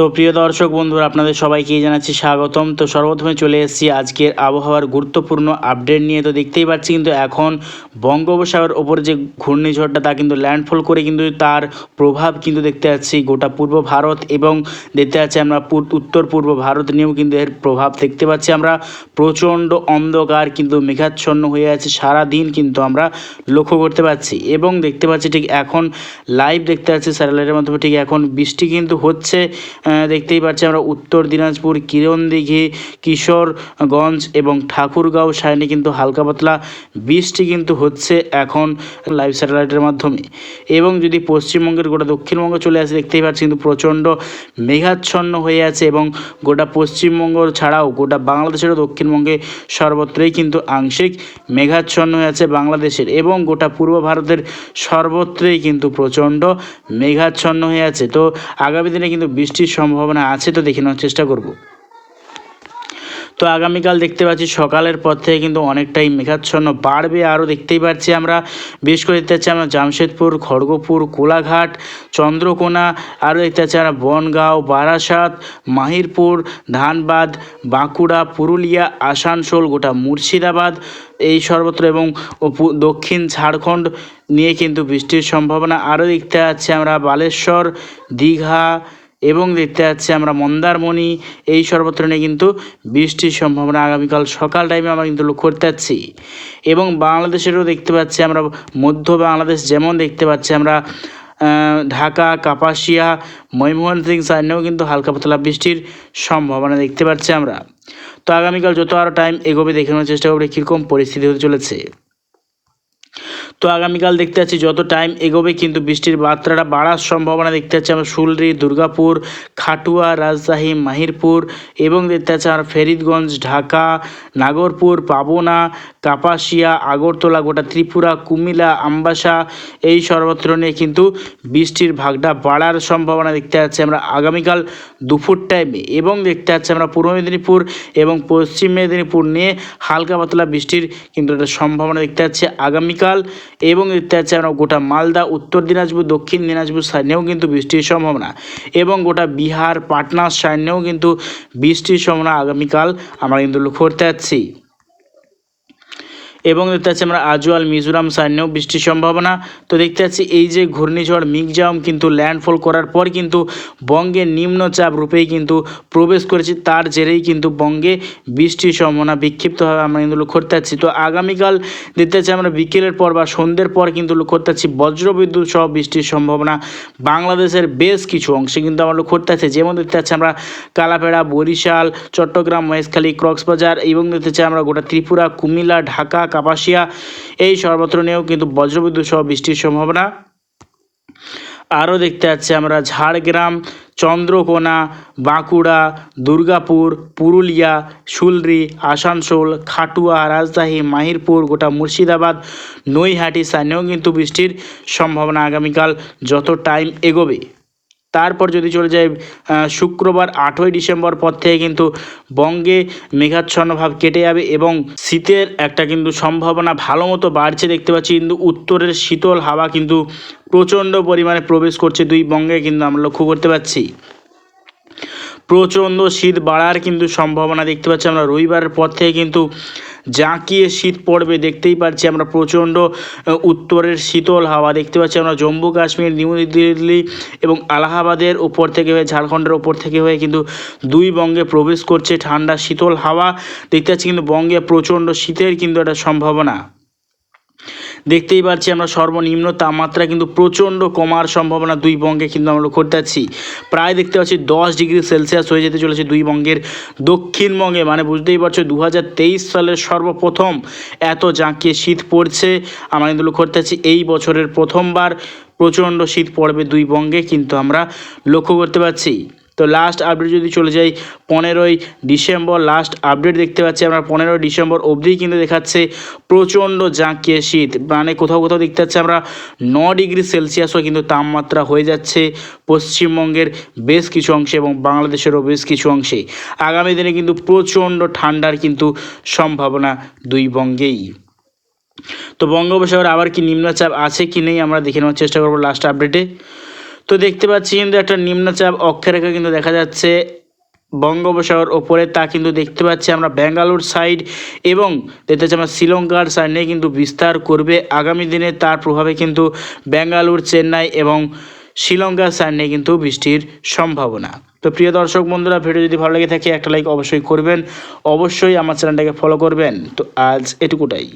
তো প্রিয় দর্শক বন্ধুরা, আপনাদের সবাইকে জানাচ্ছি স্বাগতম। তো সর্বপ্রথমে চলে এসেছি আজকের আবহাওয়ার গুরুত্বপূর্ণ আপডেট নিয়ে। তো দেখতেই পাচ্ছি কিন্তু এখন বঙ্গোপসাগর ওপর যে ঘূর্ণিঝড়টা, তা কিন্তু ল্যান্ডফল করে কিন্তু তার প্রভাব কিন্তু দেখতে পাচ্ছি গোটা পূর্ব ভারত এবং দেখতে পাচ্ছি আমরা উত্তর পূর্ব ভারত নিয়েও কিন্তু এর প্রভাব দেখতে পাচ্ছি। আমরা প্রচণ্ড অন্ধকার কিন্তু মেঘাচ্ছন্ন হয়ে আছে সারা দিন কিন্তু আমরা লক্ষ্য করতে পারছি এবং দেখতে পাচ্ছি ঠিক এখন লাইভ দেখতে পাচ্ছি স্যাটেলাইটের মাধ্যমে ঠিক এখন বৃষ্টি কিন্তু হচ্ছে। দেখতেই পাচ্ছি আমরা উত্তর দিনাজপুর, কিরণদিঘি, কিশোরগঞ্জ এবং ঠাকুরগাঁও সাইনে কিন্তু হালকা পাতলা বৃষ্টি কিন্তু হচ্ছে এখন লাইভ স্যাটেলাইটের মাধ্যমে। এবং যদি পশ্চিমবঙ্গের গোটা দক্ষিণবঙ্গ চলে আসে, দেখতেই পাচ্ছি কিন্তু প্রচণ্ড মেঘাচ্ছন্ন হয়ে আছে এবং গোটা পশ্চিমবঙ্গ ছাড়াও গোটা বাংলাদেশেরও দক্ষিণবঙ্গে সর্বত্রই কিন্তু আংশিক মেঘাচ্ছন্ন হয়ে আছে বাংলাদেশের এবং গোটা পূর্ব ভারতের সর্বত্রই কিন্তু প্রচণ্ড মেঘাচ্ছন্ন হয়ে আছে। তো আগামী দিনে কিন্তু বৃষ্টির সম্ভাবনা আছে তো দেখে নেওয়ার চেষ্টা করব। তো আগামীকাল দেখতে পাচ্ছি সকালের পর থেকে কিন্তু অনেকটাই মেঘাচ্ছন্ন বাড়বে, আরও দেখতেই পাচ্ছি আমরা। বেশ করে দেখতে পাচ্ছি আমরা জামশেদপুর, খড়গপুর, কোলাঘাট, চন্দ্রকোনা, আরও দেখতে পাচ্ছি আমরা বনগাঁও, বারাসাত, মাহিরপুর, ধানবাদ, বাঁকুড়া, পুরুলিয়া, আসানসোল, গোটা মুর্শিদাবাদ, এই সর্বত্র এবং দক্ষিণ ঝাড়খণ্ড নিয়ে কিন্তু বৃষ্টির সম্ভাবনা। আরও দেখতে পাচ্ছি আমরা বালেশ্বর, দীঘা এবং দেখতে পাচ্ছি আমরা মন্দারমণি। এই সর্বত্র নিয়ে কিন্তু বৃষ্টির সম্ভাবনা আগামীকাল সকাল টাইমে আমরা কিন্তু লক্ষ্য করতে পারছি এবং বাংলাদেশেরও দেখতে পাচ্ছি আমরা, মধ্য বাংলাদেশ যেমন দেখতে পাচ্ছি আমরা ঢাকা, কাপাসিয়া ময়মনসিং সাইনেও কিন্তু হালকা পাতলা বৃষ্টির সম্ভাবনা দেখতে পাচ্ছি আমরা। তো আগামীকাল যত আরও টাইম এগোবে দেখে নেওয়ার চেষ্টা করবে কীরকম পরিস্থিতি হতে চলেছে। তো আগামীকাল দেখতে পাচ্ছি যত টাইম এগোবে, কিন্তু বৃষ্টির মাত্রাটা বাড়ার সম্ভাবনা দেখতে পাচ্ছি আমরা শুলরি, দুর্গাপুর, খাটুয়া, রাজশাহী, মাহিরপুর এবং দেখতে পাচ্ছি আমরা ফেরিদগঞ্জ, ঢাকা, নাগরপুর, পাবনা, কাপাসিয়া, আগরতলা, গোটা ত্রিপুরা, কুমিল্লা, আমবাসা এই সর্বত্র নিয়ে কিন্তু বৃষ্টির ভাগটা বাড়ার সম্ভাবনা দেখতে পাচ্ছি আমরা আগামীকাল দুপুর টাইমে এবং দেখতে পাচ্ছি আমরা পূর্ব মেদিনীপুর এবং পশ্চিম মেদিনীপুর নিয়ে হালকা পাতলা বৃষ্টির কিন্তু একটা সম্ভাবনা দেখতে পাচ্ছি। আগামীকাল এবং আমরা গোটা মালদা, উত্তর দিনাজপুর, দক্ষিণ দিনাজপুর সাইডেও কিন্তু বৃষ্টির সম্ভাবনা এবং গোটা বিহার, পাটনা সাইডেও কিন্তু বৃষ্টির সম্ভাবনা আগামীকাল আমরা কিন্তু লক্ষ্য করতে পারছি এবং দেখতে পাচ্ছি আমরা আজওয়াল মিজোরাম সাইনেও বৃষ্টির সম্ভাবনা। তো দেখতে পাচ্ছি এই যে ঘূর্ণিঝড় মিগজাম কিন্তু ল্যান্ডফল করার পর কিন্তু বঙ্গে নিম্নচাপ রূপেই কিন্তু প্রবেশ করেছে। তার জেরেই কিন্তু বঙ্গে বৃষ্টির সম্ভাবনা বিক্ষিপ্তভাবে আমরা কিন্তু লক্ষ্য করতে পারছি। তো আগামীকাল দেখতে পাচ্ছি আমরা বিকেলের পর বা সন্ধ্যের পর কিন্তু লক্ষ্য করতে পারছি বজ্রবিদ্যুৎ সহ বৃষ্টির সম্ভাবনা। বাংলাদেশের বেশ কিছু অংশে কিন্তু আমরা লক্ষ্য করতে পারছি। যেমন দেখতে পাচ্ছি আমরা কালাপেড়া, বরিশাল, চট্টগ্রাম, মহেশখালী, কক্সবাজার এবং দেখতে পাচ্ছি আমরা গোটা ত্রিপুরা, কুমিল্লা, ঢাকা কাপাসিয়া। এই সর্বত্র নিয়েও কিন্তু বজ্রবিদ্যুৎ সহ বৃষ্টির সম্ভাবনা। আরও দেখতে পাচ্ছি আমরা ঝাড়গ্রাম, চন্দ্রকোনা, বাঁকুড়া, দুর্গাপুর, পুরুলিয়া শুলরি আসানসোল, খাটুয়া, রাজশাহী, মাহিরপুর, গোটা মুর্শিদাবাদ, নৈহাটি স্থানেও কিন্তু বৃষ্টির সম্ভাবনা আগামীকাল যত টাইম এগোবে। তারপর যদি চলে যায় শুক্রবার আটই ডিসেম্বর পর থেকে কিন্তু বঙ্গে মেঘাচ্ছন্ন ভাব কেটে যাবে এবং শীতের একটা কিন্তু সম্ভাবনা ভালো মতো বাড়ছে দেখতে পাচ্ছি। কিন্তু উত্তরের শীতল হাওয়া কিন্তু প্রচণ্ড পরিমাণে প্রবেশ করছে দুই বঙ্গে কিন্তু আমরা লক্ষ্য করতে পারছি প্রচণ্ড শীত বাড়ার কিন্তু সম্ভাবনা দেখতে পাচ্ছি আমরা। রবিবারের পর থেকে কিন্তু জাঁকিয়ে শীত পড়বে, দেখতেই পাচ্ছি আমরা প্রচণ্ড উত্তরের শীতল হাওয়া। দেখতে পাচ্ছি আমরা জম্মু, কাশ্মীর, নিউ দিল্লি এবং আলাহাবাদের ওপর থেকে হয়ে, ঝাড়খণ্ডের ওপর থেকে হয়ে কিন্তু দুই বঙ্গে প্রবেশ করছে ঠান্ডা, শীতল হাওয়া। দেখতে পাচ্ছি কিন্তু বঙ্গে প্রচণ্ড শীতের কিন্তু একটা সম্ভাবনা। দেখতেই পাচ্ছি আমরা সর্বনিম্ন তাপমাত্রা কিন্তু প্রচণ্ড কমার সম্ভাবনা দুই বঙ্গে কিন্তু আমরা লক্ষ্য করতে পারছি প্রায় দেখতে পাচ্ছি দশ ডিগ্রি সেলসিয়াস হয়ে যেতে চলেছে দুই বঙ্গের দক্ষিণবঙ্গে। মানে বুঝতেই পারছ দু হাজার তেইশ সালের সর্বপ্রথম এত জাঁকিয়ে শীত পড়ছে। আমরা কিন্তু লক্ষ্য করতে পারছি এই বছরের প্রথমবার প্রচণ্ড শীত পড়বে দুই বঙ্গে কিন্তু আমরা লক্ষ্য করতে পারছি। তো লাস্ট আপডেট যদি চলে যাই, পনেরোই ডিসেম্বর লাস্ট আপডেট দেখতে পাচ্ছি আমরা, পনেরোই ডিসেম্বর অবধিই কিন্তু দেখাচ্ছে প্রচণ্ড জাঁকিয়ে শীত। মানে কোথাও কোথাও দেখতে পাচ্ছি আমরা ন ডিগ্রি সেলসিয়াসও কিন্তু তাপমাত্রা হয়ে যাচ্ছে পশ্চিমবঙ্গের বেশ কিছু অংশে এবং বাংলাদেশেরও বেশ কিছু অংশে। আগামী দিনে কিন্তু প্রচণ্ড ঠান্ডার কিন্তু সম্ভাবনা দুই বঙ্গেই। তো বঙ্গোপসাগরে আবার কি নিম্নচাপ আছে কি নেই আমরা দেখে নেওয়ার চেষ্টা করব লাস্ট আপডেটে তো দেখতে পাচ্ছি কিন্তু একটা নিম্নচাপ অক্ষরেখা কিন্তু দেখা যাচ্ছে বঙ্গোপসাগর ওপরে, তা কিন্তু দেখতে পাচ্ছি আমরা ব্যাঙ্গালোর সাইড এবং দেখতে পাচ্ছি আমরা শ্রীলঙ্কার সাইডে কিন্তু বিস্তার করবে আগামী দিনে, তার প্রভাবে কিন্তু ব্যাঙ্গালোর, চেন্নাই এবং শ্রীলঙ্কার সাইডে কিন্তু বৃষ্টির সম্ভাবনা। তো প্রিয় দর্শক বন্ধুরা, ভিডিও যদি ভালো লেগে থাকে, একটা লাইক অবশ্যই করবেন। অবশ্যই আমার চ্যানেলটাকে ফলো করবেন। তো আজ এটুকুটাই।